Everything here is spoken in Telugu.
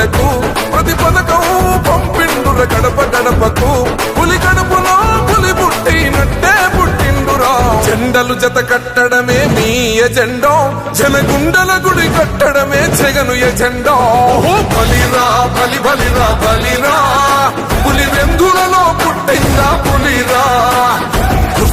గుండెకు ప్రతి పథకం పంపిండుర గడప గడపకు పులి గడపలో పులి పుట్టినట్టే పుట్టిండురా. జెండలు జత కట్టడమే మీ ఎజెండో జనగుండల గుడి కట్టడమే జగను ఎజెండో. బలిరా బలి బలిరా బలిరా.